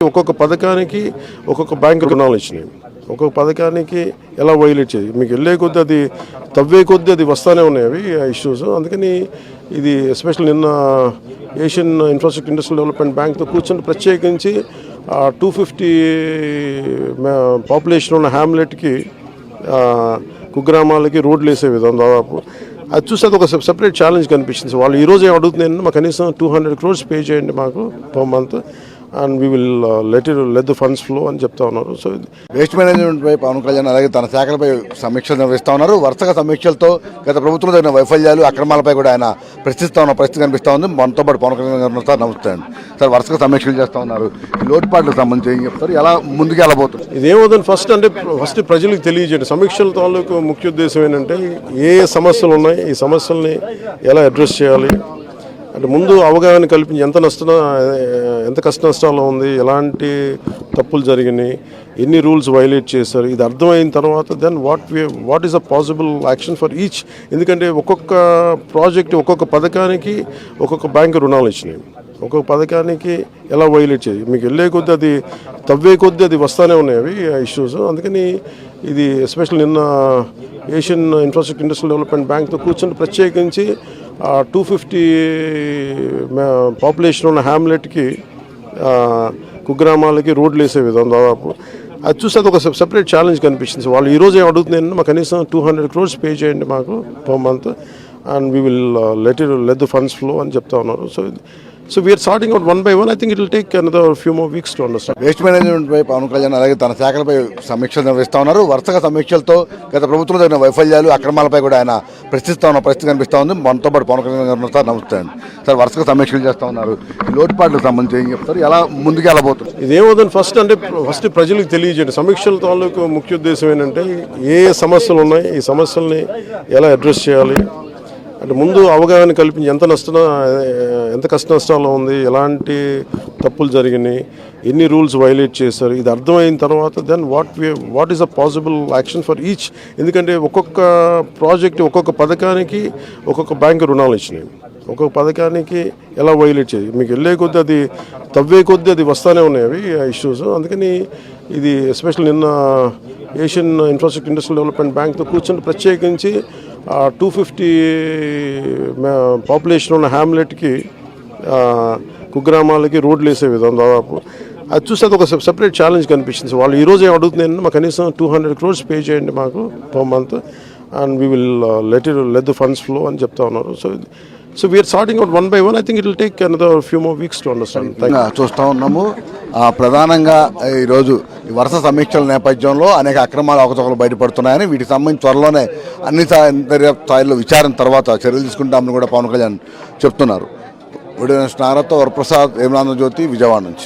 ఒక్కొక్క పథకానికి ఒక్కొక్క బ్యాంక్ రుణాలు ఇచ్చినాయి. ఒక్కొక్క పథకానికి ఎలా వైలేట్ చేయి మీకు వెళ్ళే కొద్దీ అది తవ్వే కొద్దీ అది వస్తానే ఉన్నాయి అవి ఇష్యూస్ అందుకని ఇది ఎస్పెషల్ నిన్న ఏషియన్ ఇన్ఫ్రాస్ట్రక్చర్ ఇండస్ట్రియల్ డెవలప్మెంట్ బ్యాంక్తో కూర్చొని ప్రత్యేకించి టూ ఫిఫ్టీ పాపులేషన్ ఉన్న హ్యామ్లెట్కి కుగ్రామాలకి రోడ్లు వేసే విధానం దాదాపు. అది చూస్తే అది ఒక సెపరేట్ ఛాలెంజ్ కనిపించింది వాళ్ళు ఈరోజు ఏం అడుగుతున్నాయంటే మాకు కనీసం టూ హండ్రెడ్ క్రోర్స్ పే చేయండి మాకు per month and we will let it let the funds flow అని చెప్తా ఉన్నారు. సో వేస్ట్ మేనేజ్మెంట్ పై పవన్ కళ్యాణ్ అలాగే తన శాఖలపై సమీక్షలు నిర్వహిస్తా ఉన్నారు. వరుసగా సమీక్షలతో గత ప్రభుత్వంలో జరిగిన వైఫల్యాలు అక్రమాలపై కూడా ఆయన ప్రశ్నిస్తా ఉన్న పరిస్థితి కనిపిస్తా ఉంది. మనతో పాటు పవన్ కళ్యాణ్ గారు. సార్ నమస్తే అండి. సార్ వరుసగా సమీక్షలు చేస్తా ఉన్నారు. లోటుపాట్లకు సంబంధించి ఏం చెప్తారు? ఎలా ముందుకు వెళ్ళబోతుంది ఇదేమవుతుంది ఫస్ట్ అంటే ఫస్ట్ ప్రజలకు తెలియజేయండి. సమీక్షల తాలూకు ముఖ్య ఉద్దేశం ఏంటంటే ఏ సమస్యలు ఉన్నాయి ఈ సమస్యల్ని ఎలా అడ్రస్ చేయాలి? అంటే ముందు అవగాహన కల్పించి ఎంత నష్టం ఎంత కష్ట నష్టాలు ఉంది ఎలాంటి తప్పులు జరిగినాయి ఎన్ని రూల్స్ వైలేట్ చేశారు ఇది అర్థమైన తర్వాత then what what is a possible action for each ఎందుకంటే ఒక్కొక్క ప్రాజెక్ట్ ఒక్కొక్క పథకానికి ఒక్కొక్క బ్యాంక్ రుణాలు ఇచ్చినాయి. ఒక్కొక్క పథకానికి ఎలా వైలేట్ చేయి మీకు వెళ్ళే కొద్దీ అది తవ్వే కొద్దీ అది వస్తానే ఉన్నాయి అవి ఇష్యూస్ అందుకని ఇది ఎస్పెషల్ నిన్న ఏషియన్ ఇన్ఫ్రాస్ట్రక్చర్ ఇండస్ట్రియల్ డెవలప్మెంట్ బ్యాంక్తో కూర్చొని ప్రత్యేకించి టూ ఫిఫ్టీ పాపులేషన్ ఉన్న హ్యామ్లెట్కి కుగ్రామాలకి రోడ్లు వేసే విధానం దాదాపు. అది చూస్తే అది ఒక సెపరేట్ ఛాలెంజ్ కనిపించింది వాళ్ళు ఈరోజు ఏం అడుగుతున్నాయంటే మాకు కనీసం టూ హండ్రెడ్ క్రోర్స్ పే చేయండి మాకు per month and we will let it let the funds flow అని చెప్తా ఉన్నారు. So so we are starting out one by one I think it will take another few more weeks to understand waste management పై పవన్ కళ్యాణ్ అలాగే తన శాఖలపై సమీక్షలు నిర్వహిస్తా ఉన్నారు. వరుసగా సమీక్షలతో గత ప్రభుత్వంలో జరిగిన వైఫల్యాలు అక్రమాలపై కూడా ఆయన ప్రశ్నిస్తా ఉన్న పరిస్థితి కనిపిస్తా ఉంది. మనతో పాటు పవన్ కళ్యాణ్ గారు. సార్ నమస్తే సార్ వరుసగా సమీక్షలు చేస్తా ఉన్నారు. ఈ లోటుపాట్లకు సంబంధించి ఏం చెప్తారు? ఎలా ముందుకు వెళ్ళబోతుంది ఇదేమవుతుంది ఫస్ట్ అంటే ఫస్ట్ ప్రజలకు తెలియజేయండి. సమీక్షల తాలూకు ముఖ్య ఉద్దేశం ఏంటంటే ఏ ఏ సమస్యలు ఉన్నాయి ఈ సమస్యల్ని ఎలా అడ్రస్ చేయాలి? అంటే ముందు అవగాహన కల్పించి ఎంత నష్టం ఎంత కష్ట నష్టాలు ఉంది ఎలాంటి తప్పులు జరిగినాయి ఎన్ని రూల్స్ వైలేట్ చేశారు ఇది అర్థమైన తర్వాత then what what is a possible action for each ఎందుకంటే ఒక్కొక్క ప్రాజెక్ట్ ఒక్కొక్క పథకానికి ఒక్కొక్క బ్యాంక్ రుణాలు ఇచ్చినాయి. ఒక్కొక్క పథకానికి ఎలా వైలేట్ చేయాలి? మీకు వెళ్ళే కొద్దీ అది తవ్వే కొద్దీ అది వస్తానే ఉన్నాయి అవి ఇష్యూస్ అందుకని ఇది ఎస్పెషల్ నిన్న ఏషియన్ ఇన్ఫ్రాస్ట్రక్చర్ ఇండస్ట్రియల్ డెవలప్మెంట్ బ్యాంక్తో కూర్చొని ప్రత్యేకించి టూ ఫిఫ్టీ పాపులేషన్ ఉన్న హ్యామ్లెట్కి కుగ్రామాలకి రోడ్లు వేసే విధం దాదాపు. అది చూస్తే అది ఒక సెపరేట్ ఛాలెంజ్ కనిపించింది సో వాళ్ళు ఈరోజు ఏం అడుగుతున్నాయంటే మాకు కనీసం టూ హండ్రెడ్ క్రోర్స్ పే చేయండి మాకు per month and we will let it let the funds flow అని చెప్తా ఉన్నారు. So so we are starting out one by one I think it will take another few more weeks to understand చూస్తూ ఉన్నాము. ప్రధానంగా ఈరోజు ఈ వరుస సమీక్షల నేపథ్యంలో అనేక అక్రమాలు అవకతవకలు బయటపడుతున్నాయని వీటికి సంబంధించి త్వరలోనే అన్ని స్థాయి- దర్యాప్తు స్థాయిల్లో విచారణ తర్వాత చర్యలు తీసుకుంటామని కూడా పవన్ కళ్యాణ్ చెప్తున్నారు. వీడియో నారతో వరప్రసాద్ ఏమనాంధ్ర జ్యోతి విజయవాడ నుంచి.